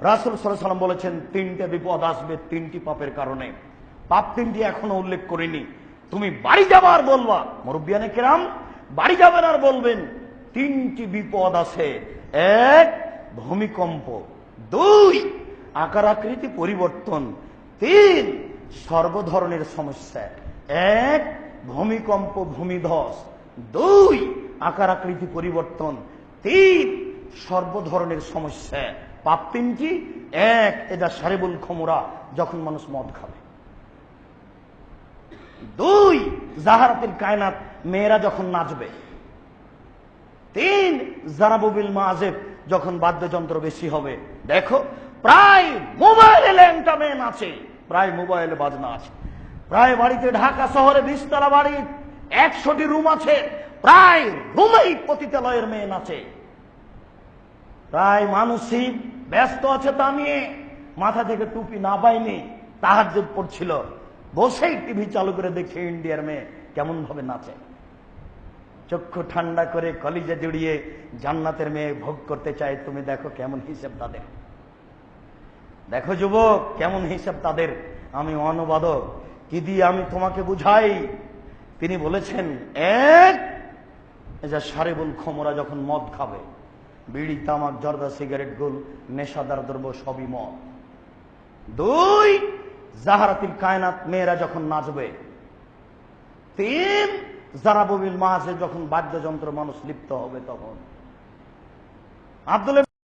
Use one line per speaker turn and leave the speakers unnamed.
রাসুল সাল্লাম বলেছেন, তিনটে বিপদ আসবে তিনটি পাপের কারণে। পাপ তিনটি এখনও উল্লেখ করিনি। তুমি বাড়ি যাবার বলবা কেরাম, বাড়ি যাবেন আর বলবেন, তিনটি বিপদ আছে। এক, ভূমিকম্প। দুই আকার আকৃতি পরিবর্তন। তিন সর্বধরনের সমস্যা। এক, ভূমিকম্প, ভূমিধস। দুই আকার আকৃতি পরিবর্তন। তিন সর্বধরনের সমস্যা। পাপ তিনটি, এক এটা সারেবুল খমরা, যখন মানুষ মদ খাবে। দুই জাহারাতের কায়নাত, মেয়েরা যখন নাচবে। তিন জারাবুবিল মাজেব যখন বাদ্যযন্ত্র বেশি হবে। দেখো, প্রায় মোবাইলে ল্যাংটা মেয়ে নাচে, প্রায় মোবাইলে বাজনা আছে। প্রায় বাড়িতে ঢাকা শহরে বিশতলা বাড়ি, একশোটি রুম আছে, প্রায় রুমেই পতিতালয়ের মেয়ে নাচে। প্রায় মানুষই ব্যস্ত আছে তা নিয়ে মাথা থেকে টুপি না পায়নি তাহার যে পড়ছিল। বসেই টিভি চালু করে দেখে ইন্ডিয়ার মেয়ে কেমন ভাবে নাচে। চক্ষু ঠান্ডা করে কলিজে জড়িয়ে জান্নাতের মেয়ে ভোগ করতে চায়, তুমি দেখো কেমন হিসেব তাদের। দেখো যুবক, কেমন হিসেব তাদের। আমি অনুবাদক, কি দিয়ে আমি তোমাকে বুঝাই? তিনি বলেছেন, এক যে সারেবুল খমরা যখন মদ খাবে বিড়ি, তামাক, জর্দা, সিগারেট, গোল, নেশাদার দ্রব্য সবই মত দুই, জাহারাতিল কায়নাত, মেয়েরা যখন নাচবে। তিন জারাবুবিল মাহাজে যখন বাদ্যযন্ত্র মানুষ লিপ্ত হবে তখন। আব্দুল